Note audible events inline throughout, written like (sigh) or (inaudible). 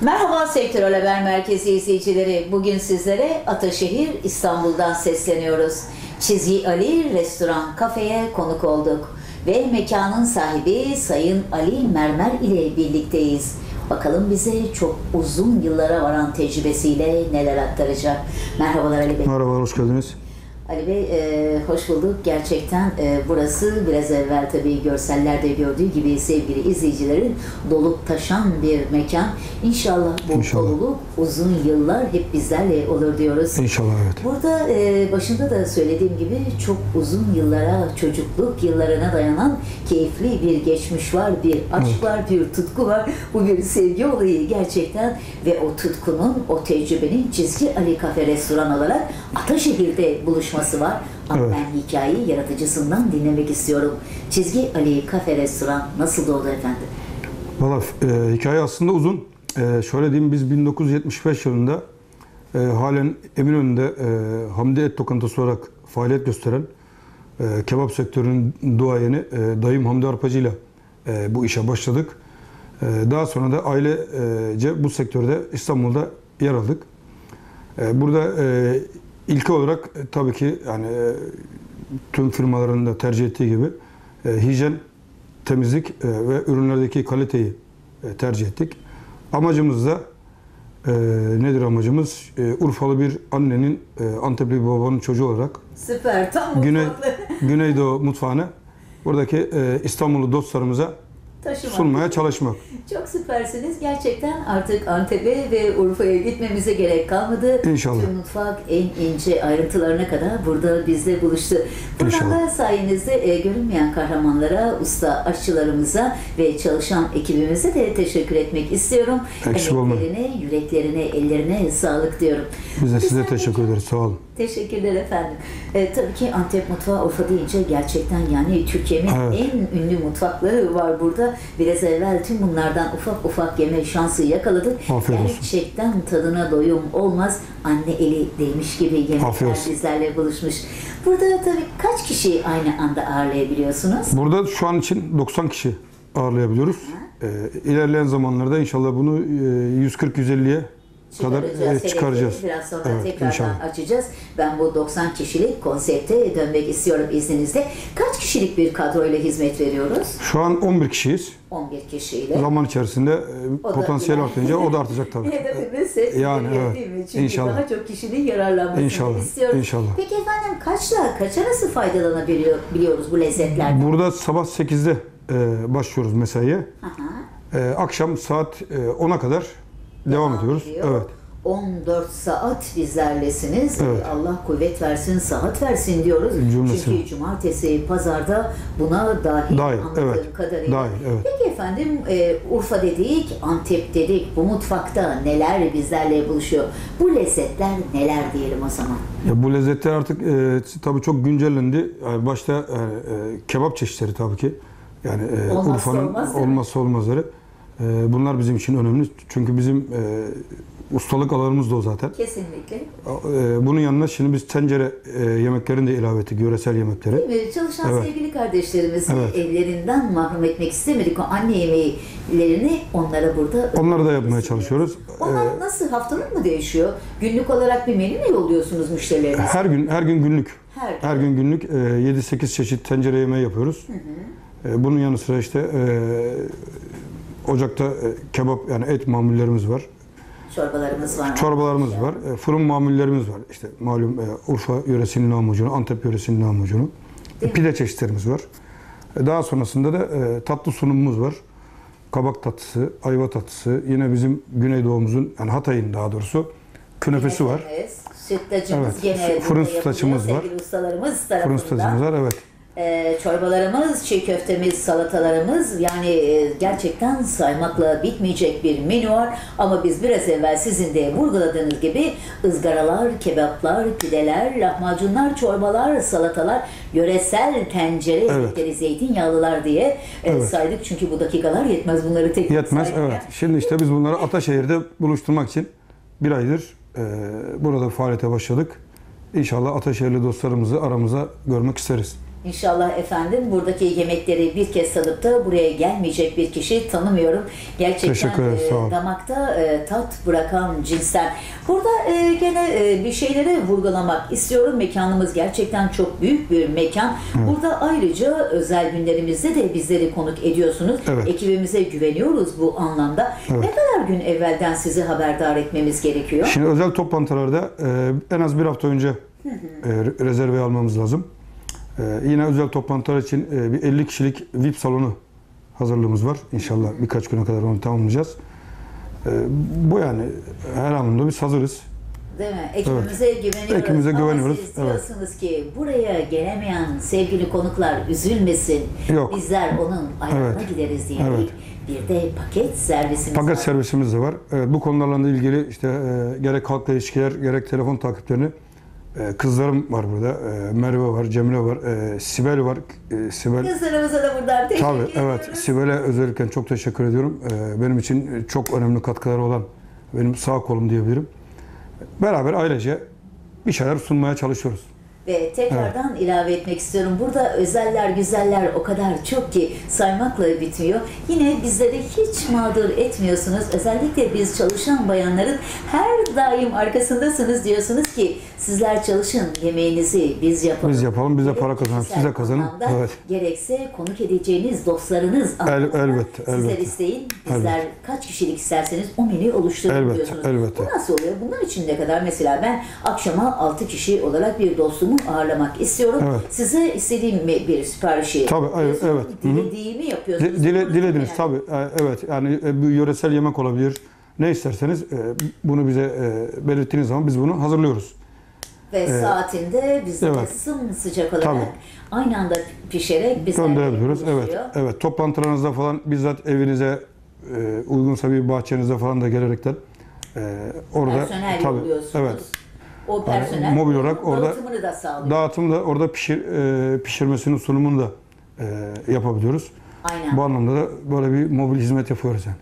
Merhaba Sektörel Haber Merkezi izleyicileri. Bugün sizlere Ataşehir İstanbul'dan sesleniyoruz. Çizgi Ali Restoran Kafe'ye konuk olduk. Ve mekanın sahibi Sayın Ali Mermer ile birlikteyiz. Bakalım bize çok uzun yıllara varan tecrübesiyle neler aktaracak. Merhabalar Ali Bey. Merhaba, hoş geldiniz. Ali Bey e, hoş bulduk. Gerçekten e, burası biraz evvel tabii görsellerde gördüğü gibi sevgili izleyicilerin dolup taşan bir mekan. İnşallah bu İnşallah. doluluk uzun yıllar hep bizlerle olur diyoruz. İnşallah evet. Burada e, başında da söylediğim gibi çok uzun yıllara, çocukluk yıllarına dayanan keyifli bir geçmiş var, bir aşk var, bir tutku var. Bu bir sevgi olayı gerçekten ve o tutkunun, o tecrübenin Çizgi Ali Kafe Restoran olarak Ataşehir'de buluşması var. Ama Evet. ben hikayeyi yaratıcısından dinlemek istiyorum. Çizgi Ali Kafe Restoran nasıl oldu efendim? Valla e, hikaye aslında uzun. E, şöyle diyeyim, biz 1975 yılında e, halen Eminönü'nde e, Hamdi Et Lokantası olarak faaliyet gösteren e, kebap sektörünün duayeni e, dayım Hamdi Arpacı ile e, bu işe başladık. E, daha sonra da ailece bu sektörde İstanbul'da yer aldık. E, burada e, ilk olarak e, tabii ki yani e, tüm firmaların da tercih ettiği gibi e, hijyen, temizlik e, ve ürünlerdeki kaliteyi e, tercih ettik. Amacımız da e, nedir amacımız? E, Urfalı bir annenin, e, Antepli bir babanın çocuğu olarak Süper, tam Güney. (laughs) Güneydoğu mutfağını buradaki e, İstanbullu dostlarımıza Taşımak. sunmaya çalışmak. Çok süpersiniz. Gerçekten artık Antep'e ve Urfa'ya gitmemize gerek kalmadı. İnşallah. Tüm mutfak en ince ayrıntılarına kadar burada bizle buluştu. Buradan da sayenizde e, görünmeyen kahramanlara, usta aşçılarımıza ve çalışan ekibimize de teşekkür etmek istiyorum. Eksik. Emeklerine, yüreklerine, ellerine sağlık diyorum. Biz de size teşekkür ederiz. Sağ olun. Teşekkürler efendim. E, tabii ki Antep mutfağı Urfa deyince gerçekten yani Türkiye'nin Evet. en ünlü mutfakları var burada. Biraz evvel tüm bunlardan ufak ufak yeme şansı yakaladık. Afiyet olsun. gerçekten tadına doyum olmaz. Anne eli değmiş gibi yemekler bizlerle buluşmuş. Burada tabii kaç kişi aynı anda ağırlayabiliyorsunuz? Burada şu an için 90 kişi ağırlayabiliyoruz. E, ilerleyen zamanlarda inşallah bunu e, 140-150'ye kadar Çıkaracağız, Biraz sonra Evet, tekrardan inşallah. açacağız. Ben bu 90 kişilik konsepte dönmek istiyorum izninizle. Kaç kişilik bir kadroyla hizmet veriyoruz? Şu an 11 kişiyiz. 11 kişiyle. Zaman içerisinde e, O da- potansiyel artınca o da artacak tabii. (laughs) Hedefimiz hep Yani, evet. değil mi? Çünkü İnşallah. daha çok kişinin yararlanmasını İnşallah, istiyoruz. inşallah. Peki efendim kaçla kaç arası faydalanabiliyor biliyoruz bu lezzetlerden? Burada sabah 8'de e, başlıyoruz mesaiye. Aha. E, akşam saat e, 10'a kadar devam, ediyoruz. ediyor. Evet. 14 saat bizlerlesiniz. Evet. Allah kuvvet versin, sıhhat versin diyoruz. Cümlesine. Çünkü cumartesi, pazarda buna dahil, Dahil, anladığım evet. kadarıyla. Dahil, evet. Peki efendim e, Urfa dedik, Antep dedik. Bu mutfakta neler bizlerle buluşuyor? Bu lezzetler neler diyelim o zaman? Ya bu lezzetler artık e, tabii çok güncellendi. Yani başta e, e, kebap çeşitleri tabii ki. Yani e, Urfa'nın olmaz olmazsa olmazları. E, bunlar bizim için önemli. Çünkü bizim e, ustalık alanımız da o zaten. Kesinlikle. E, bunun yanına şimdi biz tencere e, yemeklerini de ilave ettik. Yöresel yemekleri. Değil mi? Çalışan Evet. sevgili kardeşlerimizi Evet. evlerinden mahrum etmek istemedik. O anne yemeğlerini onlara burada... Onları da yapmaya çalışıyoruz. Onlar E, nasıl haftalık mı değişiyor? Günlük olarak bir menü mü yolluyorsunuz müşterilerinize? her gün her gün günlük. Her gün. Her gün günlük e, 7-8 çeşit tencere yemeği yapıyoruz. E, Bunun yanı sıra işte e, ocakta e, kebap yani et mamullerimiz var. Çorbalarımız var. mı? Çorbalarımız var. e, Fırın mamullerimiz var. İşte malum e, Urfa yöresinin lahmacunu, Antep yöresinin lahmacunu. E? Pide çeşitlerimiz var. E, Daha sonrasında da e, tatlı sunumumuz var. Kabak tatlısı, ayva tatlısı. Yine bizim Güneydoğumuzun, yani Hatay'ın daha doğrusu künefesi var. Sütlacımız Evet, gene fırın sütlacımız var. Fırın sütlacımız var, evet. Ee, çorbalarımız, çiğ köftemiz, salatalarımız yani e, gerçekten saymakla bitmeyecek bir menü var. Ama biz biraz evvel sizin de vurguladığınız gibi ızgaralar, kebaplar, pideler, lahmacunlar, çorbalar, salatalar, yöresel tencere yemekleri, zeytinyağlılar diye e, Evet. saydık. Çünkü bu dakikalar yetmez bunları tek Yetmez, saymaya. evet. Şimdi işte biz bunları Ataşehir'de buluşturmak için bir aydır e, burada faaliyete başladık. İnşallah Ataşehirli dostlarımızı aramıza görmek isteriz. İnşallah efendim buradaki yemekleri bir kez tadıp da buraya gelmeyecek bir kişi tanımıyorum. Gerçekten e, damakta e, tat bırakan cinsten. Burada e, gene e, bir şeyleri vurgulamak istiyorum. Mekanımız gerçekten çok büyük bir mekan. Burada ayrıca özel günlerimizde de bizleri konuk ediyorsunuz. Evet. Ekibimize güveniyoruz bu anlamda. Evet. Ne kadar gün evvelden sizi haberdar etmemiz gerekiyor? Şimdi özel toplantılarda e, en az bir hafta önce e, re- rezerve almamız lazım. E, yine özel toplantılar için e, bir 50 kişilik VIP salonu hazırlığımız var. İnşallah birkaç güne kadar onu tamamlayacağız. E, bu yani her anlamda biz hazırız. Değil mi? Ekibimize güveniyoruz. Ekibimize Ama güveniyoruz, siz diyorsunuz ki buraya gelemeyen sevgili konuklar üzülmesin. Yok. Bizler onun ayağına Evet. gideriz diye. Evet. Bir de paket servisimiz Paket var. servisimiz de var. Evet, bu konularla ilgili işte e, gerek halkla ilişkiler, gerek telefon takiplerini kızlarım var burada. E, Merve var, Cemile var, e, Sibel var. E, Sibel Kızlarımıza da buradan teşekkür Tabii ediyoruz. evet Sibel'e özellikle çok teşekkür ediyorum. Ee, Benim için çok önemli katkıları olan benim sağ kolum diyebilirim. Beraber ailece bir şeyler sunmaya çalışıyoruz. Ve tekrardan ilave etmek istiyorum. Burada özeller, güzeller o kadar çok ki saymakla bitmiyor. Yine bizleri hiç mağdur etmiyorsunuz. Özellikle biz çalışan bayanların her daim arkasındasınız diyorsunuz ki sizler çalışın, yemeğinizi biz yapalım. Biz yapalım, biz de Gerek para kazanalım, kişisel siz de kazanın. Evet. Gerekse konuk edeceğiniz dostlarınız anlamında elbette, Sizler elbette. isteyin. Bizler kaç kişilik isterseniz o menüyü oluşturun Elbette, diyorsunuz. elbette. Bu nasıl oluyor? Bunlar için ne kadar? Mesela ben akşama 6 kişi olarak bir dostumu ağırlamak istiyorum. Evet. Size istediğim bir siparişi Tabii, evet, evet. Dilediğimi yapıyorsunuz. Di- Dile, dilediniz yani. tabii. Ee, Evet yani e, bu yöresel yemek olabilir. Ne isterseniz e, bunu bize e, belirttiğiniz zaman biz bunu hazırlıyoruz. Ve saatinde bizde Evet. sımsıcak olarak Tabii. aynı anda pişerek bize Gönderebiliyoruz. Evet. Evet. Toplantılarınızda falan bizzat evinize e, uygunsa bir bahçenize falan da gelerekten e, orada Personel tabii evet. O personel mobil olarak orada dağıtımını da sağlıyor. Dağıtım da orada pişir, e, pişirmesinin sunumunu da e, yapabiliyoruz. Aynen. Bu anlamda da böyle bir mobil hizmet yapıyoruz yani.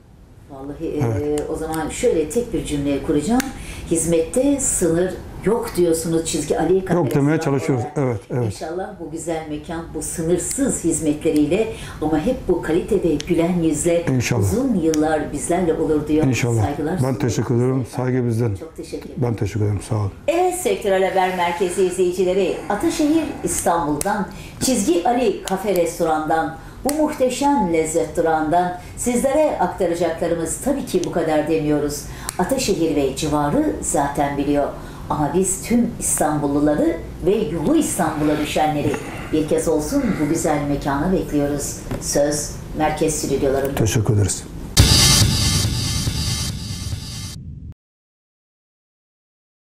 Vallahi e, o zaman şöyle tek bir cümle kuracağım. Hizmette sınır yok diyorsunuz çizgi Ali Kafe Yok demeye çalışıyoruz. olarak. Evet, evet. İnşallah bu güzel mekan bu sınırsız hizmetleriyle ama hep bu kalite ve gülen yüzle İnşallah. uzun yıllar bizlerle olur diyor. İnşallah. Saygılar Ben teşekkür size. Saygı bizden. Çok teşekkür ederim. Ben teşekkür ederim. Sağ olun. Evet Sektörel Haber Merkezi izleyicileri Ataşehir İstanbul'dan Çizgi Ali Kafe Restoran'dan bu muhteşem lezzet durağından sizlere aktaracaklarımız tabii ki bu kadar demiyoruz. Ataşehir ve civarı zaten biliyor. Ama biz tüm İstanbulluları ve yolu İstanbul'a düşenleri bir kez olsun bu güzel mekana bekliyoruz. Söz Merkez Stüdyolarında. Teşekkür ederiz.